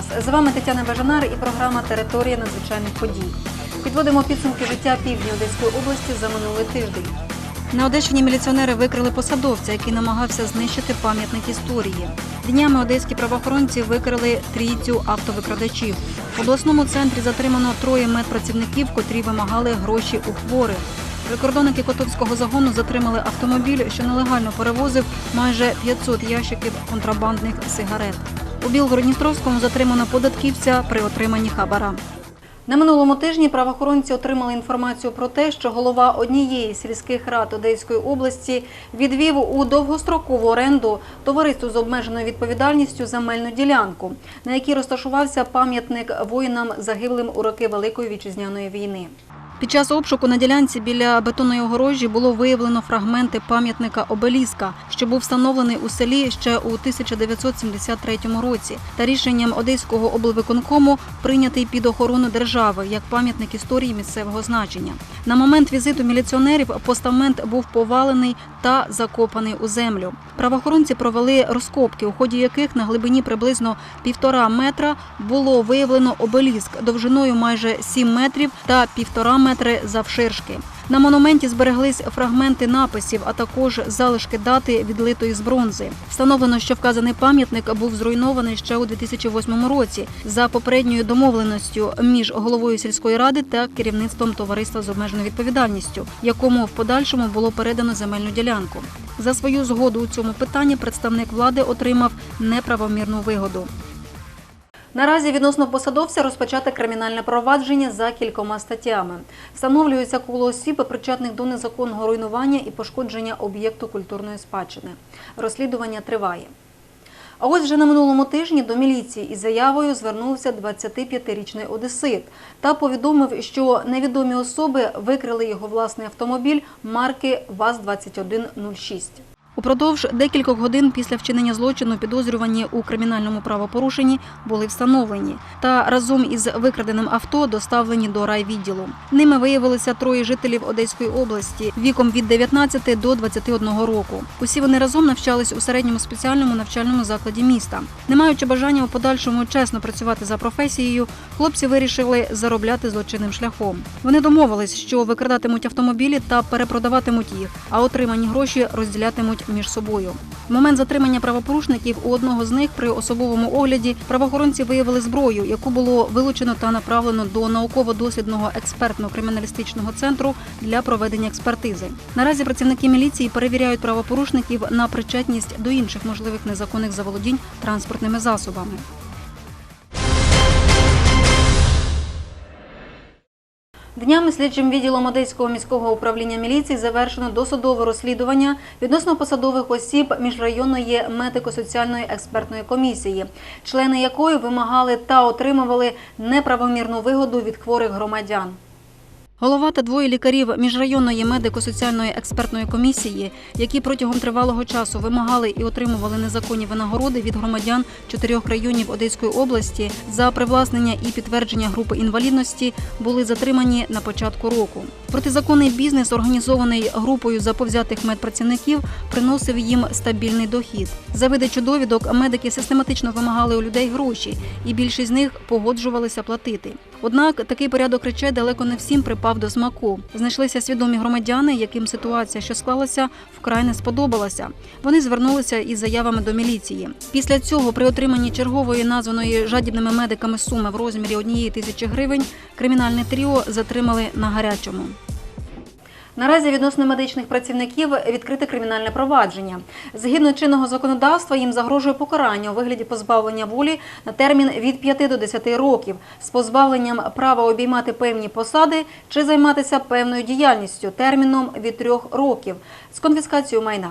Вас! З вами Тетяна Бажанар і програма Територія надзвичайних подій. Підводимо підсумки життя півдня Одеської області за минулий тиждень. На Одещині міліціонери викрили посадовця, який намагався знищити пам'ятник історії. Днями одеські правоохоронці викрили трійцю автовикрадачів. В обласному центрі затримано троє медпрацівників, котрі вимагали гроші у хворих. Прикордонники Котовського загону затримали автомобіль, що нелегально перевозив майже 500 ящиків контрабандних сигарет. У Білгородністровському затримано податківця при отриманні хабара. На минулому тижні правоохоронці отримали інформацію про те, що голова однієї сільських рад Одеської області відвів у довгострокову оренду товариству з обмеженою відповідальністю земельну ділянку, на якій розташувався пам'ятник воїнам загиблим у роки Великої вітчизняної війни. Під час обшуку на ділянці біля бетонної огорожі було виявлено фрагменти пам'ятника обеліска, що був встановлений у селі ще у 1973 році, та рішенням Одеського облвиконкому прийнятий під охорону держави як пам'ятник історії місцевого значення. На момент візиту міліціонерів постамент був повалений та закопаний у землю. Правоохоронці провели розкопки, у ході яких на глибині приблизно півтора метра було виявлено обеліск довжиною майже 7 метрів та півтора метри завширшки. На монументі збереглись фрагменти написів, а також залишки дати відлитої з бронзи. Встановлено, що вказаний пам'ятник був зруйнований ще у 2008 році за попередньою домовленістю між головою сільської ради та керівництвом товариства з обмеженою відповідальністю, якому в подальшому було передано земельну ділянку. За свою згоду у цьому питанні представник влади отримав неправомірну вигоду. Наразі відносно посадовця розпочати кримінальне провадження за кількома статтями. Встановлюється коло осіб, причетних до незаконного руйнування і пошкодження об'єкту культурної спадщини. Розслідування триває. А ось вже на минулому тижні до міліції із заявою звернувся 25-річний одесит та повідомив, що невідомі особи викрили його власний автомобіль марки ВАЗ-2106. Упродовж декількох годин після вчинення злочину підозрювані у кримінальному правопорушенні були встановлені та разом із викраденим авто доставлені до райвідділу. Ними виявилися троє жителів Одеської області віком від 19 до 21 року. Усі вони разом навчались у середньому спеціальному навчальному закладі міста. Не маючи бажання у подальшому чесно працювати за професією, хлопці вирішили заробляти злочинним шляхом. Вони домовились, що викрадатимуть автомобілі та перепродаватимуть їх, а отримані гроші розділятимуть між собою. В момент затримання правопорушників у одного з них при особовому огляді правоохоронці виявили зброю, яку було вилучено та направлено до науково-дослідного експертно-криміналістичного центру для проведення експертизи. Наразі працівники міліції перевіряють правопорушників на причетність до інших можливих незаконних заволодінь транспортними засобами. Днями слідчим відділом Одеського міського управління міліції завершено досудове розслідування відносно посадових осіб міжрайонної медико-соціальної експертної комісії, члени якої вимагали та отримували неправомірну вигоду від хворих громадян. Голова та двоє лікарів міжрайонної медико-соціальної експертної комісії, які протягом тривалого часу вимагали і отримували незаконні винагороди від громадян чотирьох районів Одеської області за привласнення і підтвердження групи інвалідності, були затримані на початку року. Протизаконний бізнес, організований групою заповзятих медпрацівників, приносив їм стабільний дохід. За видачу довідок медики систематично вимагали у людей гроші, і більшість з них погоджувалися платити. Однак такий порядок речей далеко не всім припав до смаку. Знайшлися свідомі громадяни, яким ситуація, що склалася, вкрай не сподобалася. Вони звернулися із заявами до міліції. Після цього, при отриманні чергової названої жадібними медиками суми в розмірі однієї тисячі гривень, кримінальне тріо затримали на гарячому. Наразі відносно медичних працівників відкрите кримінальне провадження. Згідно чинного законодавства їм загрожує покарання у вигляді позбавлення волі на термін від 5 до 10 років з позбавленням права обіймати певні посади чи займатися певною діяльністю терміном від 3 років з конфіскацією майна.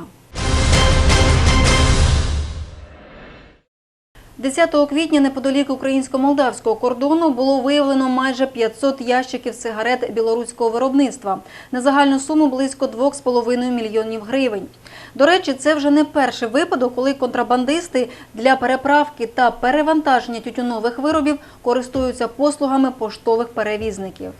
10 квітня неподалік українсько-молдавського кордону було виявлено майже 500 ящиків сигарет білоруського виробництва на загальну суму близько 2,5 мільйонів гривень. До речі, це вже не перший випадок, коли контрабандисти для переправки та перевантаження тютюнових виробів користуються послугами поштових перевізників.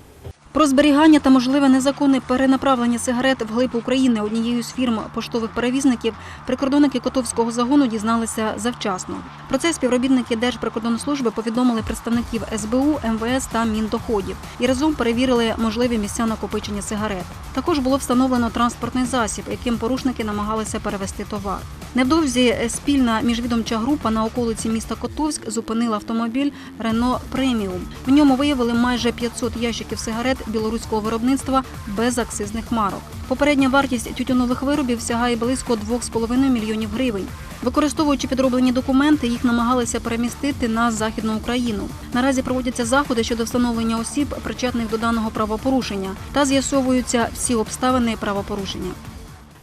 Про зберігання та можливе незаконне перенаправлення сигарет вглиб України однією з фірм поштових перевізників прикордонники Котовського загону дізналися завчасно. Про це співробітники Держприкордонслужби повідомили представників СБУ, МВС та Міндоходів і разом перевірили можливі місця накопичення сигарет. Також було встановлено транспортний засіб, яким порушники намагалися перевезти товар. Невдовзі спільна міжвідомча група на околиці міста Котовськ зупинила автомобіль Рено Преміум. В ньому виявили майже 500 ящиків сигарет білоруського виробництва без акцизних марок. Попередня вартість тютюнових виробів сягає близько 2,5 мільйонів гривень. Використовуючи підроблені документи, їх намагалися перемістити на західну Україну. Наразі проводяться заходи щодо встановлення осіб, причетних до даного правопорушення, та з'ясовуються всі обставини правопорушення.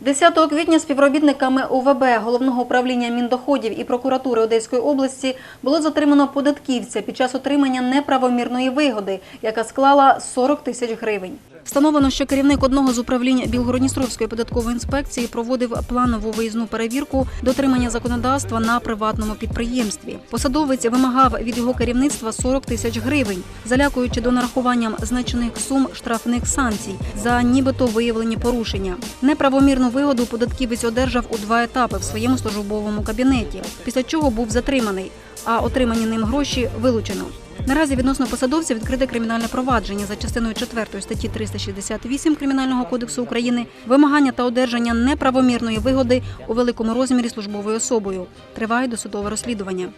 10 квітня співробітниками ОВБ головного управління міндоходів і прокуратури Одеської області було затримано податківця під час отримання неправомірної вигоди, яка склала 40 тисяч гривень. Встановлено, що керівник одного з управлінь Білгородністровської податкової інспекції проводив планову виїзну перевірку дотримання законодавства на приватному підприємстві. Посадовець вимагав від його керівництва 40 тисяч гривень, залякуючи до нарахуванням значних сум штрафних санкцій за нібито виявлені порушення. Неправомірну вигоду податківець одержав у два етапи в своєму службовому кабінеті, після чого був затриманий, а отримані ним гроші вилучено. Наразі відносно посадовця відкрите кримінальне провадження за частиною 4 статті 368 Кримінального кодексу України вимагання та одержання неправомірної вигоди у великому розмірі службовою особою. Триває досудове розслідування.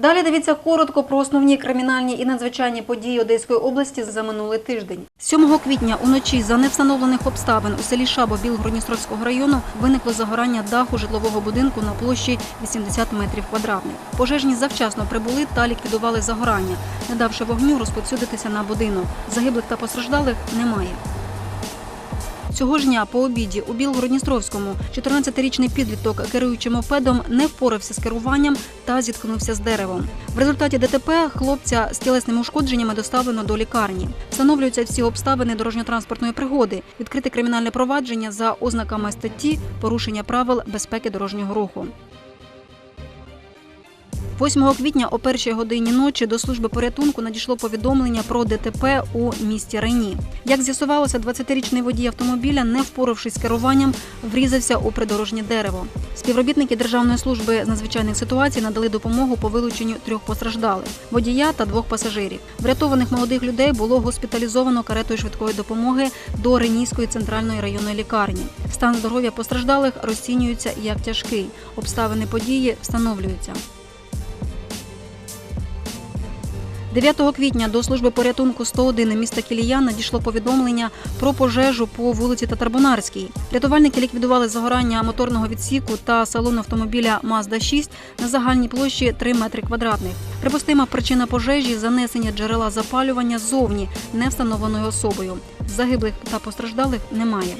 Далі дивіться коротко про основні кримінальні і надзвичайні події Одеської області за минулий тиждень. 7 квітня уночі за невстановлених обставин у селі Шабо Білгородністровського району виникло загорання даху житлового будинку на площі 80 метрів квадратних. Пожежні завчасно прибули та ліквідували загорання, не давши вогню розповсюдитися на будинок. Загиблих та постраждалих немає. Цього ж дня по обіді у Білгородністровському 14-річний підліток, керуючи мопедом, не впорався з керуванням та зіткнувся з деревом. В результаті ДТП хлопця з тілесними ушкодженнями доставлено до лікарні. Встановлюються всі обставини дорожньо-транспортної пригоди, відкрите кримінальне провадження за ознаками статті порушення правил безпеки дорожнього руху. 8 квітня о першій годині ночі до служби порятунку надійшло повідомлення про ДТП у місті Рені. Як з'ясувалося, 20-річний водій автомобіля, не впоравшись з керуванням, врізався у придорожнє дерево. Співробітники Державної служби з надзвичайних ситуацій надали допомогу по вилученню трьох постраждалих водія та двох пасажирів. Врятованих молодих людей було госпіталізовано каретою швидкої допомоги до Ренійської центральної районної лікарні. Стан здоров'я постраждалих розцінюється як тяжкий. Обставини події встановлюються. 9 квітня до служби порятунку 101 міста Кілія надійшло повідомлення про пожежу по вулиці Татарбунарській. Рятувальники ліквідували загорання моторного відсіку та салону автомобіля Mazda 6 на загальній площі 3 метри квадратних. Припустима причина пожежі занесення джерела запалювання ззовні не встановленою особою. Загиблих та постраждалих немає.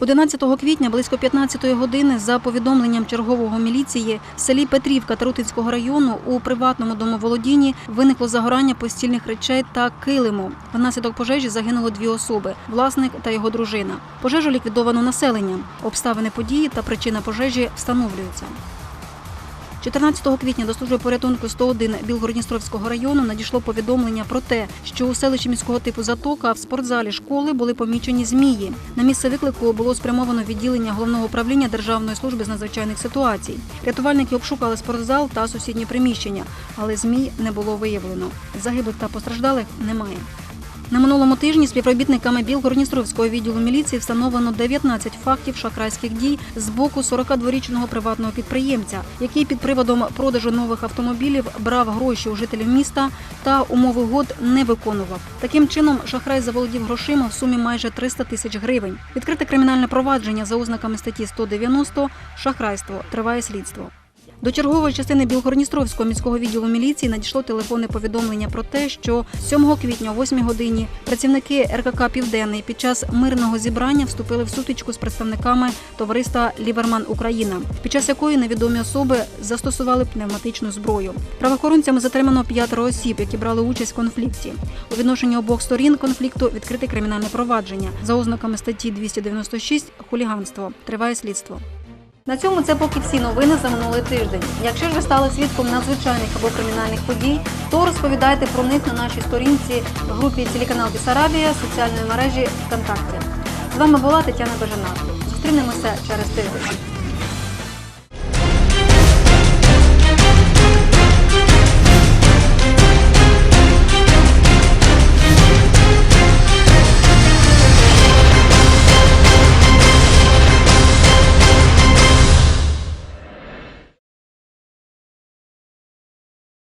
11 квітня близько 15 години за повідомленням чергового міліції в селі Петрівка Тарутинського району у приватному домоволодінні виникло загорання постільних речей та килиму. Внаслідок пожежі загинуло дві особи власник та його дружина. Пожежу ліквідовано населенням. Обставини події та причина пожежі встановлюються. 14 квітня до служби порятунку 101 Білгородністровського району надійшло повідомлення про те, що у селищі міського типу Затока в спортзалі школи були помічені змії. На місце виклику було спрямовано відділення головного управління Державної служби з надзвичайних ситуацій. Рятувальники обшукали спортзал та сусідні приміщення, але змій не було виявлено. Загиблих та постраждалих немає. На минулому тижні співробітниками Білгородністровського відділу міліції встановлено 19 фактів шахрайських дій з боку 42-річного приватного підприємця, який під приводом продажу нових автомобілів брав гроші у жителів міста та умови угод не виконував. Таким чином, шахрай заволодів грошима в сумі майже 300 тисяч гривень. Відкрите кримінальне провадження за ознаками статті 190 шахрайство триває слідство. До чергової частини Білгородністровського міського відділу міліції надійшло телефонне повідомлення про те, що 7 квітня о 8 годині працівники РКК Південний під час мирного зібрання вступили в сутичку з представниками товариства Ліверман Україна, під час якої невідомі особи застосували пневматичну зброю. Правоохоронцями затримано п'ятеро осіб, які брали участь в конфлікті. У відношенні обох сторін конфлікту відкрите кримінальне провадження за ознаками статті 296 хуліганство. Триває слідство. На цьому це поки всі новини за минулий тиждень. Якщо ж ви стали свідком надзвичайних або кримінальних подій, то розповідайте про них на нашій сторінці в групі телеканал Бісарабія соціальної мережі ВКонтакті. З вами була Тетяна Бежанар. Зустрінемося через тиждень.